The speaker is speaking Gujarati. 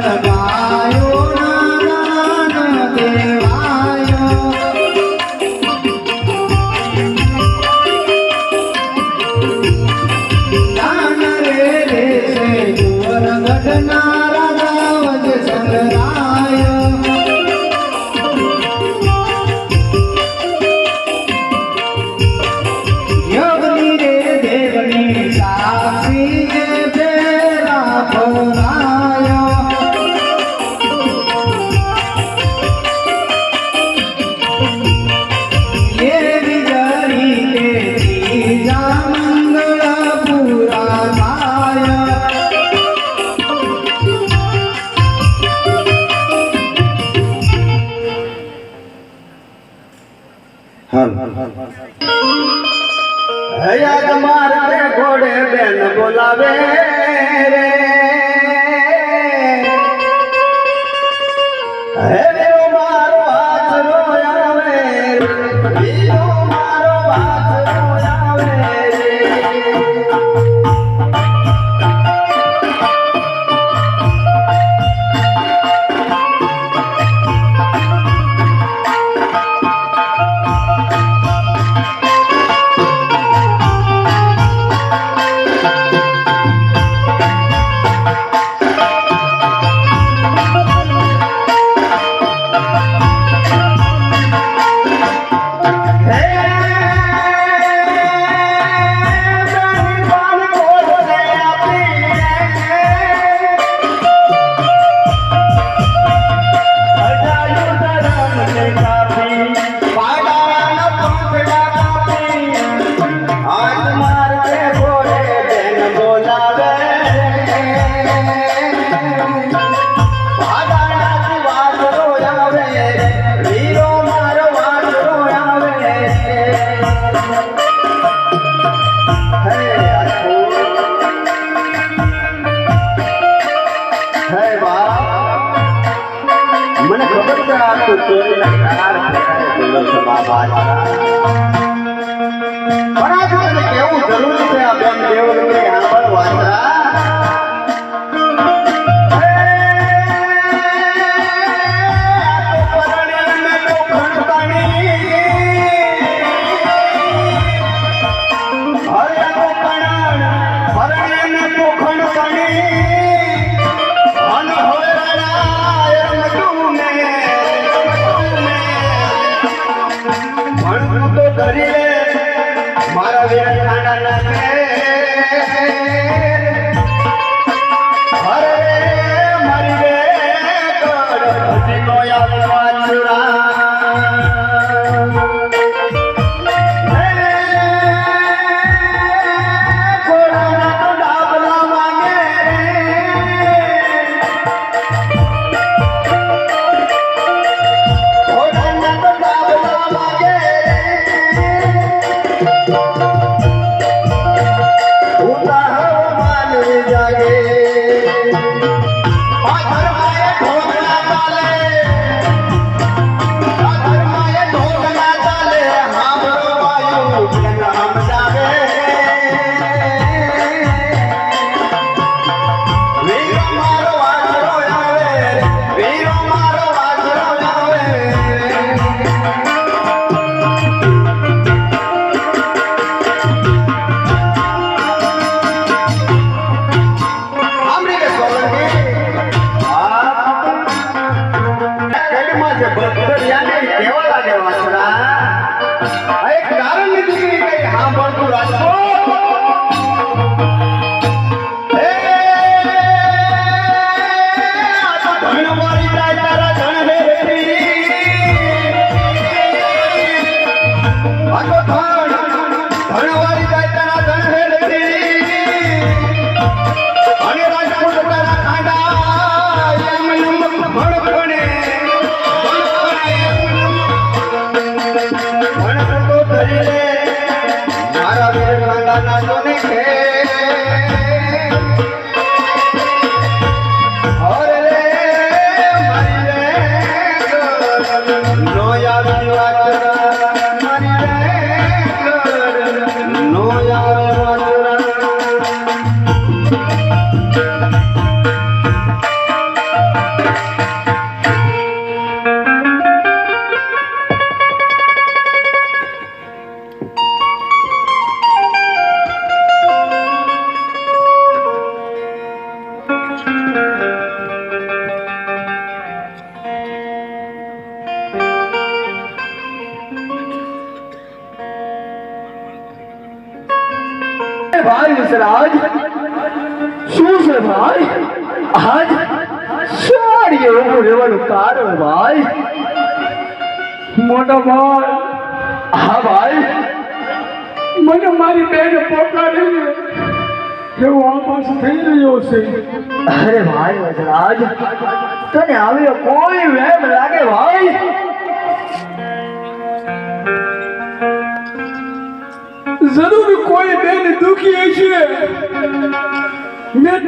ಪ್ರಾಣ রে મને ખબર છે આ તું બાબા પણ આ કેવું જરૂરી છે આ બેન દેવ સાંભળવા मेरा खाना ना કારણ દીકરી કઈ હા ભણતું રાજકોટ અને રાજ દાદા જોને ખેડ ભાઈ વિસરાજ શું છે ભાઈ આજ સારી એવું રહેવાનું કારણ ભાઈ મોટો ભાઈ હા ભાઈ મને મારી બેન પોકારીને એવો આભાસ થઈ રહ્યો છે અરે ભાઈ વજરાજ તને આવ્યો કોઈ વેમ લાગે ભાઈ જરૂર કોઈ બેન દુખી હશે. મેં